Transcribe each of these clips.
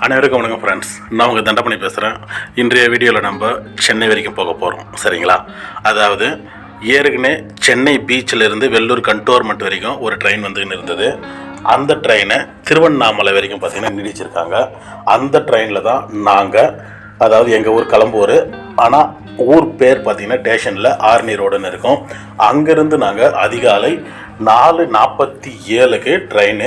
அனைவருக்கும் வணக்கம் ஃப்ரெண்ட்ஸ் நான் உங்கள் தண்டப்பணி பேசுகிறேன் இன்றைய வீடியோவில் நம்ம சென்னை வரைக்கும் போக போகிறோம் சரிங்களா? அதாவது ஏற்கனவே சென்னை பீச்சில் இருந்து வெள்ளூர் கண்டோர்மெண்ட் வரைக்கும் ஒரு ட்ரெயின் வந்துன்னு இருந்தது. அந்த ட்ரெயினை திருவண்ணாமலை வரைக்கும் பார்த்திங்கன்னா நீடிச்சிருக்காங்க. அந்த ட்ரெயினில் தான் நாங்கள் அதாவது எங்கள் ஊர் கிளம்பூர் ஆனால் ஊர் பேர் பார்த்திங்கன்னா ஸ்டேஷனில் ஆர்னி ரோடுன்னு இருக்கும். அங்கேருந்து நாங்கள் அதிகாலை நாலு நாற்பத்தி ஏழுக்கு ட்ரெயின்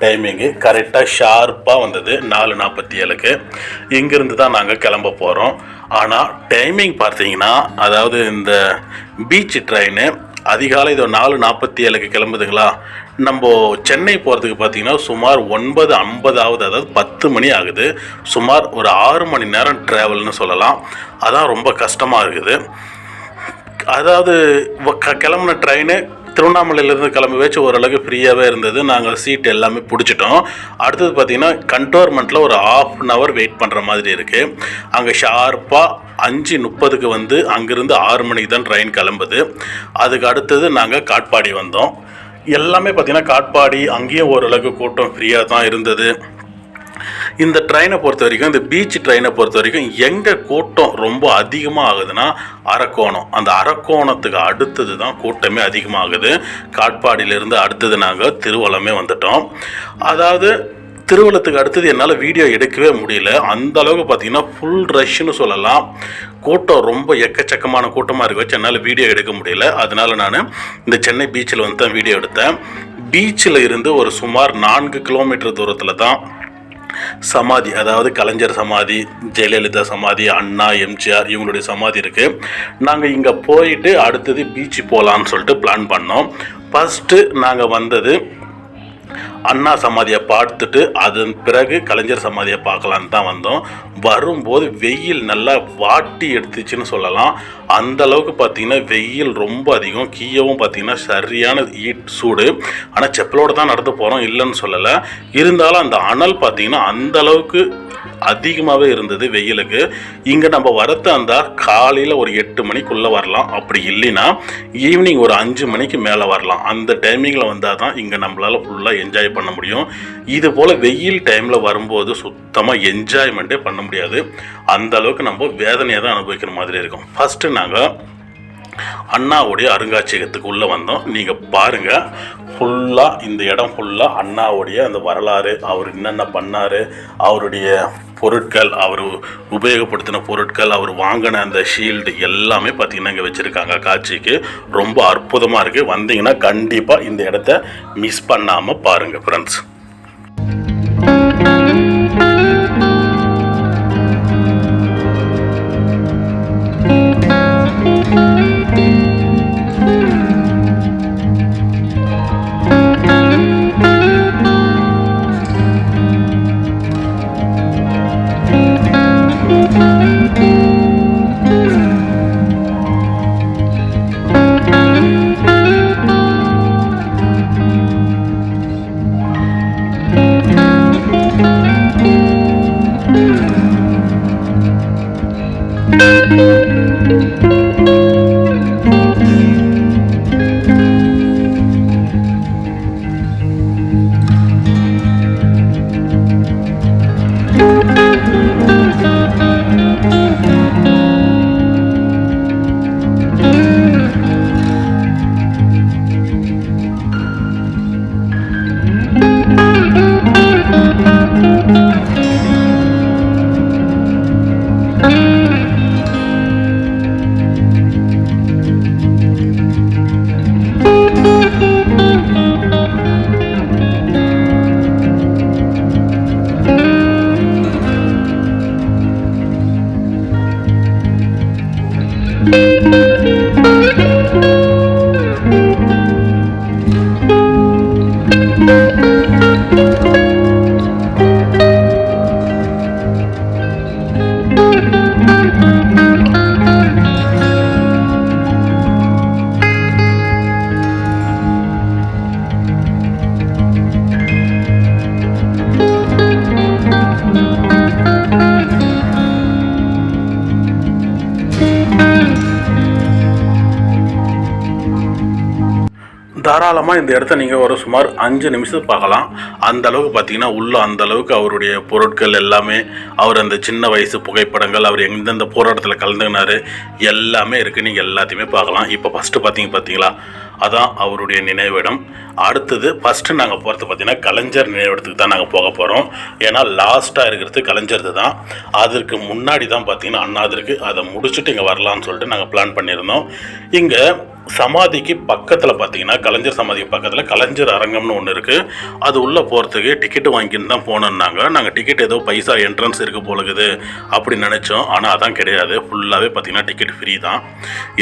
டைமிங்கு கரெக்டாக ஷார்ப்பாக வந்தது. நாலு நாற்பத்தி ஏழுக்கு. இங்கேருந்து தான் நாங்கள் கிளம்ப போகிறோம் ஆனால் டைமிங் பார்த்தீங்கன்னா அதாவது இந்த பீச் ட்ரெயின் அதிகாலை இது நாலு நாற்பத்தி ஏழுக்கு கிளம்புதுங்களா? நம்ம சென்னை போகிறதுக்கு பார்த்தீங்கன்னா சுமார் ஒன்பது ஐம்பதாவது அதாவது பத்து மணி ஆகுது. சுமார் ஒரு ஆறு மணி நேரம் ட்ராவல்னு சொல்லலாம். அதான் ரொம்ப கஷ்டமாக இருக்குது. அதாவது க- கிளம்புன ட்ரெயினு திருவண்ணாமலையிலேருந்து கிளம்பி வச்சு ஓரளவுக்கு ஃப்ரீயாகவே இருந்தது. நாங்கள் சீட் எல்லாமே பிடிச்சிட்டோம். அடுத்தது பார்த்திங்கன்னா கண்டோர்மெண்ட்டில் ஒரு ஆஃப் அன் ஹவர் வெயிட் பண்ணுற மாதிரி இருக்குது அங்கே ஷார்ப்பாக அஞ்சு முப்பதுக்கு வந்து அங்கேருந்து ஆறு மணிக்கு தான் ட்ரெயின் கிளம்புது. அதுக்கு அடுத்தது நாங்கள் காட்பாடி வந்தோம். எல்லாமே பார்த்திங்கன்னா காட்பாடி அங்கேயும் ஓரளவுக்கு கூட்டம் ஃப்ரீயாக தான் இருந்தது. இந்த ட்ரெயினை பொறுத்த வரைக்கும் இந்த பீச் ட்ரெயினை பொறுத்த வரைக்கும் எங்கே கூட்டம் ரொம்ப அதிகமாக ஆகுதுன்னா அரக்கோணம். அந்த அரக்கோணத்துக்கு அடுத்தது தான் கூட்டமே அதிகமாகுது. காட்பாடியிலேருந்து அடுத்தது நாங்கள் திருவள்ளமே வந்துட்டோம். அதாவது திருவள்ளத்துக்கு அடுத்தது என்னால் வீடியோ எடுக்கவே முடியல. அந்த அளவுக்கு பார்த்தீங்கன்னா ஃபுல் ரஷ்னு சொல்லலாம். கூட்டம் ரொம்ப எக்கச்சக்கமான கூட்டமாக இருக்க. வச்சு என்னால் வீடியோ எடுக்க முடியல. அதனால நான் இந்த சென்னை பீச்சில் வந்து தான் வீடியோ எடுத்தேன். பீச்சில் இருந்து ஒரு சுமார் நான்கு கிலோமீட்டர் தூரத்தில் தான் சமாதி அதாவது கலைஞர் சமாதி ஜெயலலிதா சமாதி அண்ணா எம்ஜிஆர் இவங்களுடைய சமாதி இருக்குது நாங்கள் இங்கே போயிட்டு அடுத்தது பீச்சு போகலான்னு சொல்லிட்டு பிளான் பண்ணோம். ஃபஸ்ட்டு நாங்கள் வந்தது அண்ணா சமாதியை பார்த்துட்டு அதன் பிறகு கலைஞர் சமாதியை பார்க்கலான்னு தான் வந்தோம். வரும்போது வெயில் நல்லா வாட்டி எடுத்துச்சுன்னு சொல்லலாம். அந்த அளவுக்கு பார்த்தீங்கன்னா வெயில் ரொம்ப அதிகம். கீழவும் பார்த்தீங்கன்னா சரியான ஈட் சூடு. ஆனால் செப்பலோடு தான் நடந்து போகிறோம் இல்லைன்னு சொல்லலை. இருந்தாலும் அந்த அனல் பார்த்தீங்கன்னா அந்த அளவுக்கு அதிகமாகவே இருந்தது வெயிலுக்கு. இங்கே நம்ம வரத்து இருந்தால் காலையில் ஒரு எட்டு மணிக்குள்ளே வரலாம். அப்படி இல்லைன்னா ஈவினிங் ஒரு அஞ்சு மணிக்கு மேலே வரலாம். அந்த டைமிங்கில் வந்தால் தான் இங்கே நம்மளால் ஃபுல்லாக என்ஜாய் பண்ண முடியும். இது போல் வெயில் டைமில் வரும்போது சுத்தமாக என்ஜாய்மெண்ட்டே பண்ண முடியாது. அந்த அளவுக்கு நம்ம வேதனையை தான் அனுபவிக்கிற மாதிரி இருக்கும். ஃபஸ்ட்டு நாங்கள் அண்ணாவுடைய அருங்காட்சியகத்துக்கு உள்ளே வந்தோம். நீங்கள் பாருங்கள் ஃபுல்லாக இந்த இடம் ஃபுல்லாக அண்ணாவுடைய அந்த வரலாறு அவர் என்னென்ன பண்ணார் அவருடைய பொருட்கள் அவர் உபயோகப்படுத்தின பொருட்கள் அவர் வாங்கின அந்த ஷீல்டு எல்லாமே பார்த்திங்கன்னா இங்கே வச்சுருக்காங்க காட்சிக்கு. ரொம்ப அற்புதமாக இருக்குது வந்தீங்கன்னா கண்டிப்பாக இந்த இடத்த மிஸ் பண்ணாமல் பாருங்கள் ஃப்ரெண்ட்ஸ் தாராளமாக இந்த இடத்த நீங்கள் ஒரு சுமார் அஞ்சு நிமிஷம் பார்க்கலாம். அந்த அளவுக்கு பார்த்தீங்கன்னா உள்ள அந்த அளவுக்கு அவருடைய பொருட்கள் எல்லாமே அவர் அந்த சின்ன வயசு புகைப்படங்கள் அவர் எந்தெந்த போராட்டத்தில் கலந்துக்கினாரு எல்லாமே இருக்குது நீங்கள் எல்லாத்தையுமே பார்க்கலாம். இப்போ ஃபஸ்ட்டு பார்த்தீங்க பார்த்தீங்களா அதான் அவருடைய நினைவிடம். அடுத்தது ஃபஸ்ட்டு நாங்கள் போகிறது பார்த்தீங்கன்னா கலைஞர் நினைவிடத்துக்கு தான் நாங்கள் போக போகிறோம் ஏன்னா லாஸ்ட்டாக இருக்கிறது கலைஞர்து தான். அதற்கு முன்னாடி தான் பார்த்தீங்கன்னா அண்ணாதிருக்கு. அதை முடிச்சுட்டு இங்கே வரலான்னு சொல்லிட்டு நாங்கள் பிளான் பண்ணியிருந்தோம். இங்கே சமாதிக்கு பக்கத்தில் பார்த்தீங்கன்னா கலைஞர் சமாதிக்கு பக்கத்தில் கலைஞர் அரங்கம்னு ஒன்று இருக்குது அது உள்ளே போகிறதுக்கு டிக்கெட்டு வாங்கின்னு தான் போனோன்னாங்க. நாங்கள் டிக்கெட் ஏதோ பைசா என்ட்ரன்ஸ் இருக்குது போலகுது அப்படி நினச்சோம். ஆனால் அதான் கிடையாது. ஃபுல்லாகவே பார்த்தீங்கன்னா டிக்கெட் ஃப்ரீ தான்.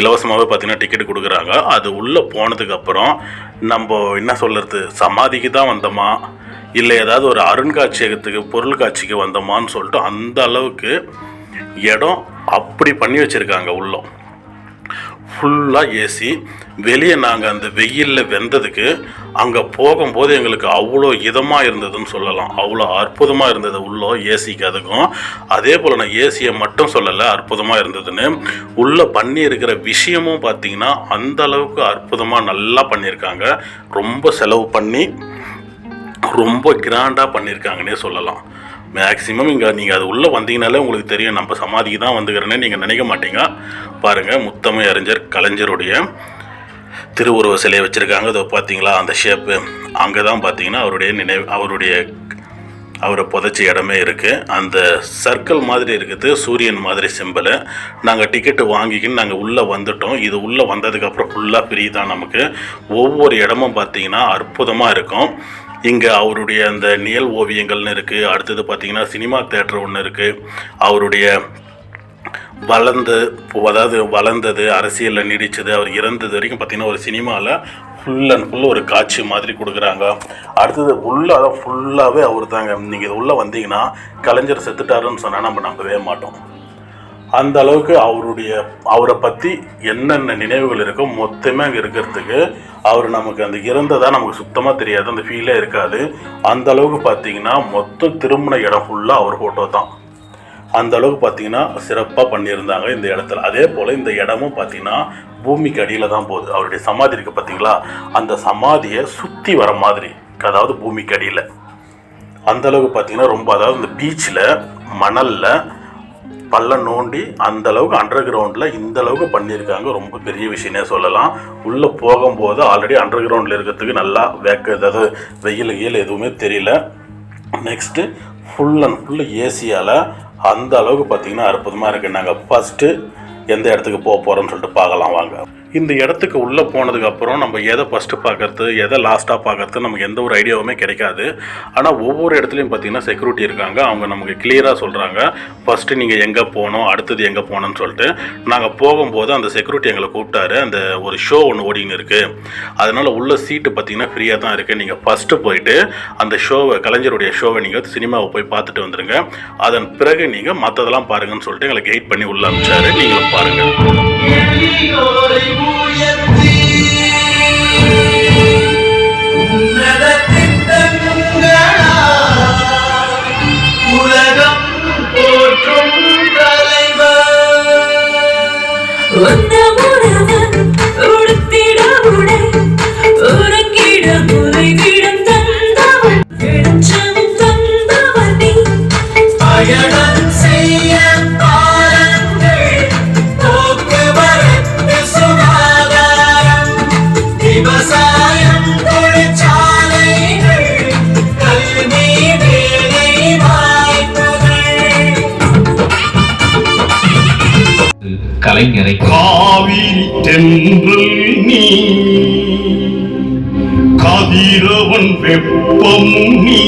இலவசமாகவே பார்த்தீங்கன்னா டிக்கெட் கொடுக்குறாங்க. அது உள்ளே போனதுக்கப்புறம் நம்ம என்ன சொல்கிறது சமாதிக்கு தான் வந்தோமா? இல்லை ஏதாவது ஒரு அருங்காட்சியகத்துக்கு பொருள் காட்சிக்கு வந்தோமான்னு சொல்லிட்டு அந்த அளவுக்கு இடம் அப்படி பண்ணி வச்சுருக்காங்க உள்ளே ஃபுல்லாக ஏசி வெளியே நாங்கள் அந்த வெயிலில் வெந்ததுக்கு அங்கே போகும்போது எங்களுக்கு அவ்வளோ இதமாக இருந்ததுன்னு சொல்லலாம். அவ்வளோ அற்புதமாக இருந்தது உள்ளே ஏசிக்கு அதுக்கும். அதே போல் நான் ஏசியை மட்டும் சொல்லலை அற்புதமாக இருந்ததுன்னு. உள்ளே பண்ணியிருக்கிற விஷயமும் பார்த்திங்கன்னா அந்த அளவுக்கு அற்புதமாக நல்லா பண்ணியிருக்காங்க. ரொம்ப செலவு பண்ணி ரொம்ப கிராண்டாக பண்ணியிருக்காங்கன்னே சொல்லலாம். மேக்ஸிமம் இங்கே நீங்கள் அது உள்ளே வந்தீங்கனாலே உங்களுக்கு தெரியும். நம்ம சமாதிக்கு தான் வந்துக்கிறேன்னு நீங்கள் நினைக்க மாட்டீங்க. பாருங்கள் முத்தமிழ் அறிஞர் கலைஞருடைய திருவுருவ சிலையை வச்சுருக்காங்க. அதை பார்த்தீங்களா அந்த ஷேப்பு அங்கே தான் பார்த்தீங்கன்னா அவருடைய நினைவு அவருடைய அவரை புதைச்ச இடமே இருக்குது அந்த சர்க்கிள் மாதிரி இருக்குது. சூரியன் மாதிரி சிம்பிள் நாங்கள் டிக்கெட்டு வாங்கிக்கின்னு நாங்கள் உள்ளே வந்துட்டோம். இது உள்ளே வந்ததுக்கப்புறம் ஃபுல்லாக ஃப்ரீ தான் நமக்கு. ஒவ்வொரு இடமும் பார்த்தீங்கன்னா அற்புதமாக இருக்கும். இங்கே அவருடைய அந்த நியல் ஓவியங்கள்னு இருக்குது அடுத்தது பார்த்தீங்கன்னா சினிமா தேட்டர் ஒன்று இருக்குது அவருடைய வளர்ந்து அதாவது வளர்ந்தது அரசியலில் நீடித்தது அவர் இறந்தது வரைக்கும் பார்த்தீங்கன்னா ஒரு சினிமாவில் ஃபுல் அண்ட் ஃபுல் ஒரு காட்சி மாதிரி கொடுக்குறாங்க. அடுத்தது உள்ளே ஃபுல்லாகவே அவர் தாங்க நீங்கள் உள்ளே வந்தீங்கன்னா கலைஞர் செத்துட்டாருன்னு சொன்னால் நம்ம நம்பவே மாட்டோம். அந்த அளவுக்கு அவருடைய அவரை பற்றி என்னென்ன நினைவுகள் இருக்கோ மொத்தமே அங்கே இருக்கிறதுக்கு அவர் நமக்கு அந்த இறந்ததாக நமக்கு சுத்தமாக தெரியாது அந்த ஃபீலே இருக்காது. அந்த அளவுக்கு பார்த்தீங்கன்னா மொத்தம் திருமண இடம் ஃபுல்லாக அவர் ஃபோட்டோ தான். அந்த அளவுக்கு பார்த்தீங்கன்னா சிறப்பாக பண்ணியிருந்தாங்க இந்த இடத்துல. அதே போல் இந்த இடமும் பார்த்தீங்கன்னா பூமிக்கு அடியில் தான் போகுது. அவருடைய சமாதி இருக்குது பார்த்தீங்களா அந்த சமாதியை சுற்றி வர மாதிரி அதாவது பூமிக்கு அடியில். அந்த அளவுக்கு பார்த்தீங்கன்னா ரொம்ப அதாவது இந்த பீச்சில் மணலில் பள்ளம் நோண்டி அந்த அளவுக்கு அண்டர் கிரவுண்டில் இந்த அளவுக்கு பண்ணியிருக்காங்க. ரொம்ப பெரிய விஷயமே சொல்லலாம். உள்ளே போகும்போது ஆல்ரெடி அண்டர் கிரவுண்டில் இருக்கிறதுக்கு நல்லா வேக்க அதாவது வெயில் கீழ் எதுவுமே தெரியல. நெக்ஸ்ட்டு ஃபுல் அண்ட் ஃபுல் ஏசியால் அந்த அளவுக்கு பார்த்திங்கன்னா அற்புதமாக இருக்குது நாங்கள் ஃபஸ்ட்டு எந்த இடத்துக்கு போக போகிறோம்னு சொல்லிட்டு பார்க்கலாம் வாங்க. இந்த இடத்துக்கு உள்ளே போனதுக்கப்புறம் நம்ம எதை ஃபஸ்ட்டு பார்க்கறது எதை லாஸ்ட்டாக பார்க்கறது நமக்கு எந்த ஒரு ஐடியாவுமே கிடைக்காது. ஆனால் ஒவ்வொரு இடத்துலையும் பார்த்தீங்கன்னா செக்யூரிட்டி இருக்காங்க. அவங்க நமக்கு கிளியராக சொல்கிறாங்க ஃபஸ்ட்டு நீங்கள் எங்கே போகணும் அடுத்தது எங்கே போகணுன்னு சொல்லிட்டு நாங்கள் போகும்போது அந்த செக்யூரிட்டி எங்களை கூப்பிட்டாரு. அந்த ஒரு ஷோ ஒன்று ஓடின்னு இருக்குது அதனால் உள்ள சீட்டு பார்த்தீங்கன்னா ஃப்ரீயாக தான் இருக்குது நீங்கள் ஃபஸ்ட்டு போயிட்டு அந்த ஷோவை கலைஞருடைய ஷோவை நீங்கள் சினிமாவை போய் பார்த்துட்டு வந்துடுங்க அதன் பிறகு நீங்கள் மற்றதெல்லாம் பாருங்கன்னு சொல்லிட்டு எங்களை கைட் பண்ணி உள்ள அனுப்பிச்சாரு. நீங்களும் பாருங்கள் எளியோரை கலைஞரை. காவிரி தென்றல் நீ கதிரவன் வெப்பம் நீ.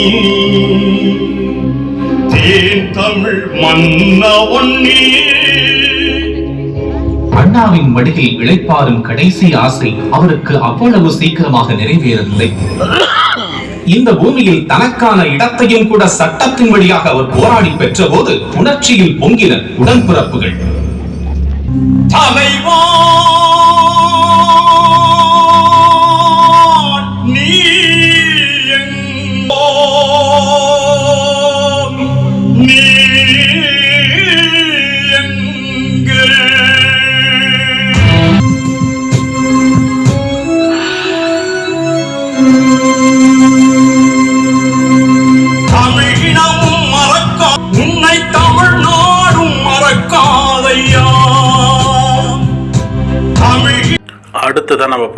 தேன் தமிழ் மன்னவன் நீ. அண்ணாவின் மடியில் இளைப்பாறும் கடைசி ஆசை அவருக்கு அவ்வளவு சீக்கிரமாக நிறைவேறவில்லை. இந்த பூமியில் தனக்கான இடத்தையும் கூட சட்டத்தின் வழியாக அவர் போராடி பெற்றபோது உணர்ச்சியில் பொங்கின உடன்பிறப்புகள். தலைவா நீ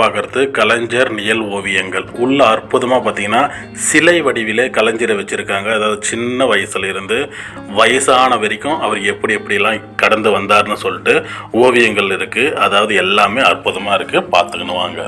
பார்க்குறது கலைஞர் நிழல் ஓவியங்கள். உள்ள அற்புதமாக பார்த்தீங்கன்னா சிலை வடிவிலே கலைஞரை வச்சுருக்காங்க. அதாவது சின்ன வயசுலேருந்து வயசான வரைக்கும் அவர் எப்படி எப்படிலாம் கடந்து வந்தார்னு சொல்லிட்டு ஓவியங்கள் இருக்குது அதாவது எல்லாமே அற்புதமாக இருக்குது பார்த்துக்கணுவாங்க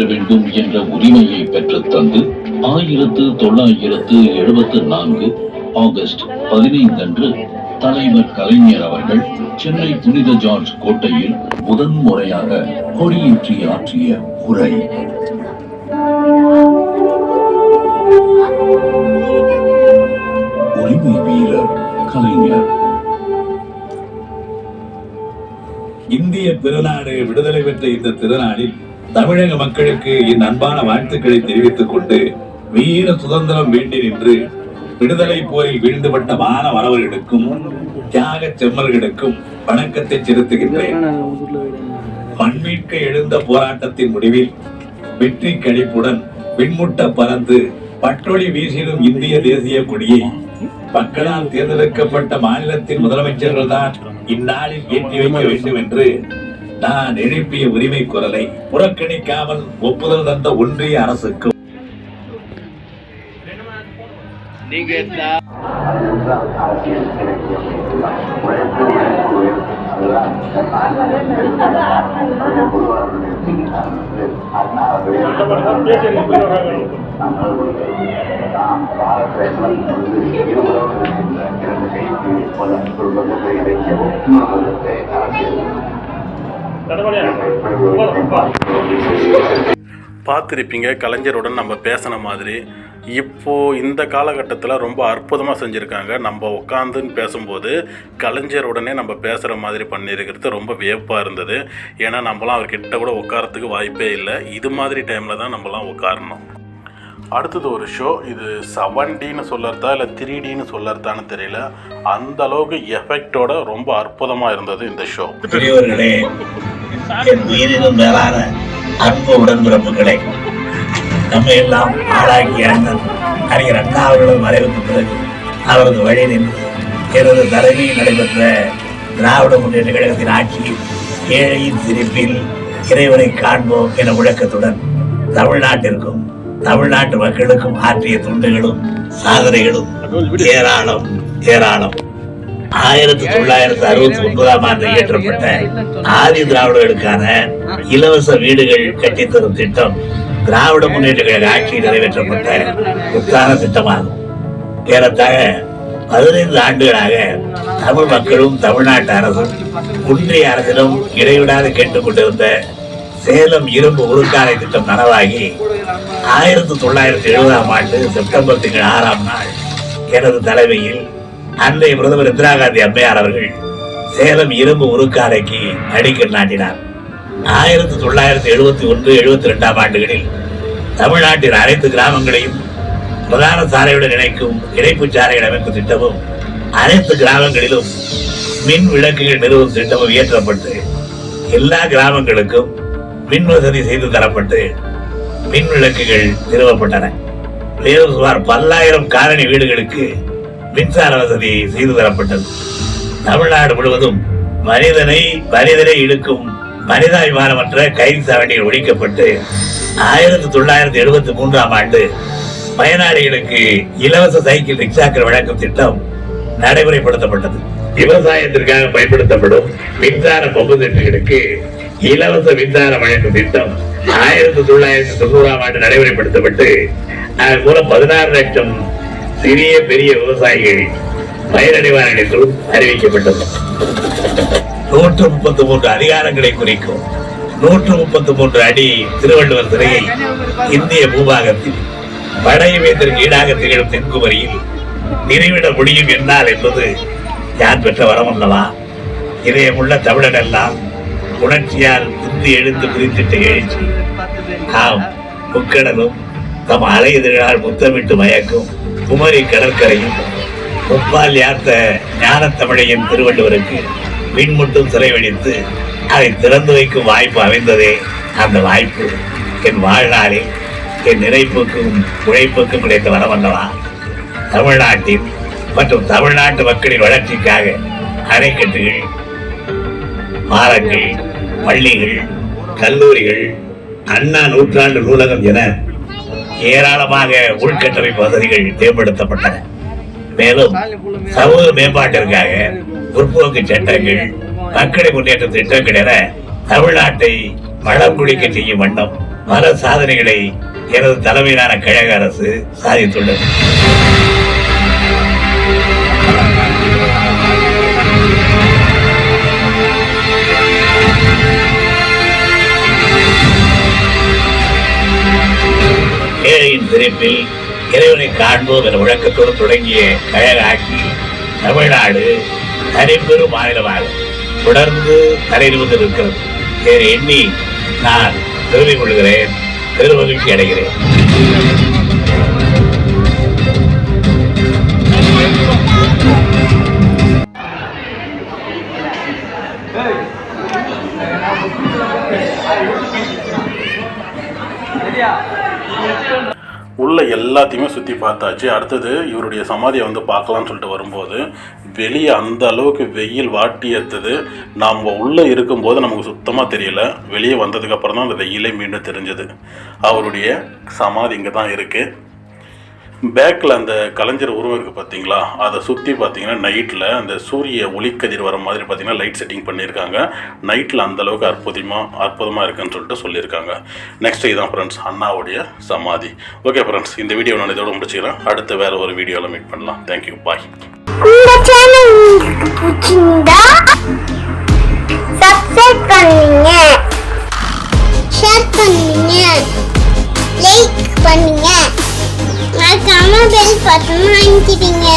கொடியை வேண்டும் என்ற உரிமையை பெற்றுத் தந்து ஆயிரத்து தொள்ளாயிரத்து எழுபத்து நான்கு ஆகஸ்ட் பதினைந்தன்று தலைவர் கலைஞர் அவர்கள் சென்னை புனித ஜார்ஜ் கோட்டையில் முதன்முறையாக கொடியேற்றி ஆற்றிய உரை. உரிமை வீரர் கலைஞர். இந்திய திருநாடு விடுதலை பெற்ற இந்த திருநாளில் தமிழக மக்களுக்கு என் அன்பான வாழ்த்துக்களை தெரிவித்துக் கொண்டு வீர சுதந்திரம் வேண்டி நின்று விடுதலை போரில் வீழ்ந்துபட்ட மான வரவர்களுக்கும் தியாக செம்மல்களுக்கும் வணக்கத்தை செலுத்துகின்றேன். மண்மீட்க எழுந்த போராட்டத்தின் முடிவில் வெற்றி கழிப்புடன் விண்முட்ட பறந்து பட்டொளி வீசிடும் இந்திய தேசிய கொடியை மக்களால் தேர்ந்தெடுக்கப்பட்ட மாநிலத்தின் முதலமைச்சர்கள் தான் இந்நாளில் ஏற்றி வைக்க வேண்டும் என்று நான் எழுப்பிய உரிமை குரலை புறக்கணிக்காமல் ஒப்புதல் தந்த ஒன்றிய அரசுக்கு. பார்த்துருப்பீங்க கலைஞருடன் நம்ம பேசின மாதிரி. இப்போது இந்த காலகட்டத்தில் ரொம்ப அற்புதமாக செஞ்சுருக்காங்க. நம்ம உட்காந்துன்னு பேசும்போது கலைஞருடனே நம்ம பேசுகிற மாதிரி பண்ணியிருக்கிறது ரொம்ப வியப்பாக இருந்தது. ஏன்னா நம்மலாம் அவர்கிட்ட கூட உட்காரத்துக்கு வாய்ப்பே இல்லை. இது மாதிரி டைமில் தான் நம்மலாம் உட்காரணும். அடுத்தது ஒரு ஷோ இது செவன் டின்னு சொல்லறதா இல்லை த்ரீ டின்னு சொல்லறதான்னு தெரியல. அந்த அளவுக்கு எஃபெக்டோட ரொம்ப அற்புதமாக இருந்தது இந்த ஷோ என் உயிரினும் மேலான அன்பு உடன்பிறப்புகளே நம்ம எல்லாம் ஆளாகிய அண்ணன் அறிஞர் அண்ணா அவர்களது மறைவுக்கு பிறகு அவரது வழி நின்று எனது தலைமையில் நடைபெற்ற திராவிட முன்னேற்ற கழகத்தின் ஆட்சியில் ஏழையின் சிரிப்பில் இறைவனை காண்போம் என முழக்கத்துடன் தமிழ்நாட்டிற்கும் தமிழ்நாட்டு மக்களுக்கும் ஆற்றிய தொண்டுகளும் சாதனைகளும் ஏராளம் ஏராளம். ஆயிரத்தி தொள்ளாயிரத்தி அறுபத்தி ஒன்பதாம் ஆண்டு இயற்றப்பட்ட ஆதி திராவிடர்களுக்கான இலவச வீடுகள் கட்டித்தரும் திட்டம் திராவிட முன்னேற்ற கழக ஆட்சியில் நிறைவேற்றப்பட்ட உத்தான திட்டமாகும். ஏறத்தாழ பதினைந்து ஆண்டுகளாக தமிழ் மக்களும் தமிழ்நாட்டு அரசும் குன்றிய அரசிடம் இடைவிடாது கேட்டுக்கொண்டிருந்த சேலம் இரும்பு உருக்காலை திட்டம் நனவாகி ஆயிரத்தி தொள்ளாயிரத்தி எழுபதாம் ஆண்டு செப்டம்பர் திங்கள் ஆறாம் நாள் எனது தலைமையில் அன்றைய பிரதமர் இந்திரா காந்தி அம்மையார் அவர்கள் சேலம் இரும்பு உருக்காலைக்கு அடிக்கல் நாட்டினார். ஆயிரத்தி தொள்ளாயிரத்தி எழுபத்தி ஒன்று எழுபத்தி ரெண்டாம் ஆண்டுகளில் தமிழ்நாட்டின் அனைத்து கிராமங்களையும் பிரதான சாலையுடன் இணைக்கும் இணைப்பு சாலைகள் அமைப்பு திட்டமும் அனைத்து கிராமங்களிலும் மின் விளக்குகள் நிறுவும் திட்டமும் இயற்றப்பட்டு எல்லா கிராமங்களுக்கும் மின் வசதி செய்து தரப்பட்டு மின் விளக்குகள் நிறுவப்பட்டன. மேலும் சுமார் பல்லாயிரம் காலனி வீடுகளுக்கு மின்சார வசதி செய்து தரப்பட்டது. தமிழ்நாடு முழுவதும் மனிதனை மனிதனை இழுக்கும் மனிதாபிமானமற்ற கைது சாவடிகள் ஒழிக்கப்பட்டு ஆயிரத்தி தொள்ளாயிரத்தி எழுபத்தி மூன்றாம் ஆண்டு பயனாளிகளுக்கு இலவச சைக்கிள் ரிக்ஷாக்கள் வழங்கும் திட்டம் நடைமுறைப்படுத்தப்பட்டது. விவசாயத்திற்காக பயன்படுத்தப்படும் மின்சார பம்பு செட்டுகளுக்கு இலவச மின்சாரம் வழங்கும் திட்டம் ஆயிரத்தி தொள்ளாயிரத்தி தொண்ணூறாம் ஆண்டு நடைமுறைப்படுத்தப்பட்டு அதன் மூலம் பதினாறு லட்சம் சிறிய பெரிய விவசாயிகள் பயனடைவார் என்றும் அறிவிக்கப்பட்டது. நூற்று முப்பத்தி மூன்று அதிகாரங்களை குறிக்கும். நூற்று முப்பத்தி மூன்று அடி திருவள்ளுவர் சிலையை இந்திய பூபாகத்தில் படையவேந்தருக்கு ஈடாக திகழும் தென்குமரியில் நிறைவிட முடியும் என்னால் என்பது யார் பெற்ற வரம் அல்லவா? இதயமுள்ள தமிழனெல்லாம் உணர்ச்சியால் இந்து எழுந்து குறித்திட்ட எழுச்சி. ஆம் முக்கடலும் தம் அலையுதழால் முத்தமிட்டு மயக்கும் குமரி கடற்கரையும் முப்பால் யாத்த ஞான தமிழையும் திருவள்ளுவருக்கு மின்முட்டும் சிறைவழித்து அதை திறந்து வைக்கும் வாய்ப்பு அமைந்ததே அந்த வாய்ப்பு. என் வாழ்நாளில் என் நிறைப்புக்கும் உழைப்புக்கும் கிடைத்த வரமல்லவா தமிழ்நாட்டின் மற்றும் தமிழ்நாட்டு மக்களின் வளர்ச்சிக்காக அணைக்கட்டுகள் பாலங்கள் பள்ளிகள் கல்லூரிகள் அண்ணா நூற்றாண்டு நூலகம் என ஏராளமாக உள்கட்டமைப்பு வசதிகள் மேம்படுத்தப்பட்டன மேலும் சமூக மேம்பாட்டிற்காக முற்போக்கு சட்டங்கள் மக்களை முன்னேற்ற திட்டங்கள் என தமிழ்நாட்டை வளம் குளிக்க செய்யும் வண்ணம் பல சாதனைகளை எனது தலைமையிலான கழக அரசு சாதித்துள்ளது. ஏழையின் இறைவனை காண்போம் என முழக்கத்தோடு தொடங்கிய கழக ஆட்சி தமிழ்நாடு தனிப்பெரும் மாநிலமாக தொடர்ந்து தலைநிமிர்ந்து இருக்கிறது வேறு எண்ணி நான் பெருமை கொள்கிறேன் பெருமகிழ்ச்சி அடைகிறேன். உள்ள எல்லாத்தையுமே சுற்றி பார்த்தாச்சு. அடுத்தது இவருடைய சமாதியை வந்து பார்க்கலாம்னு சொல்லிட்டு வரும்போது வெளியே அந்த அளவுக்கு வெயில் வாட்டி எடுத்தது. நாம் உள்ளே இருக்கும்போது நமக்கு சுத்தமாக தெரியல. வெளியே வந்ததுக்கப்புறம் தான் அந்த வெயிலே மீண்டும் தெரிஞ்சது. அவருடைய சமாதி இங்கே தான் இருக்குது பேக்கில் அந்த கலைஞர் உருவம் இருக்குது பார்த்தீங்களா? அதை சுற்றி பார்த்தீங்கன்னா நைட்டில் அந்த சூரிய ஒளிக்கதிர் வர மாதிரி பார்த்தீங்கன்னா லைட் செட்டிங் பண்ணியிருக்காங்க. நைட்டில் அந்தளவுக்கு அற்புதமாக அற்புதமாக இருக்குன்னு சொல்லிட்டு சொல்லியிருக்காங்க. நெக்ஸ்ட் இதுதான் ஃப்ரெண்ட்ஸ் அண்ணாவுடைய சமாதி. ஓகே ஃப்ரெண்ட்ஸ் இந்த வீடியோ நான் இதோட முடிச்சுக்கிறேன். அடுத்து வேறு ஒரு வீடியோவில் மீட் பண்ணலாம். தேங்க்யூ பாய் இந்த சேனல் உங்களுக்கு பிடிச்சிருந்தா சப்ஸ்கிரைப் பண்ணுங்க. ஷேர் பண்ணுங்க. லைக் பண்ணுங்க. அம்மா பேர் பத்தமா வாங்கிக்கிட்டீங்க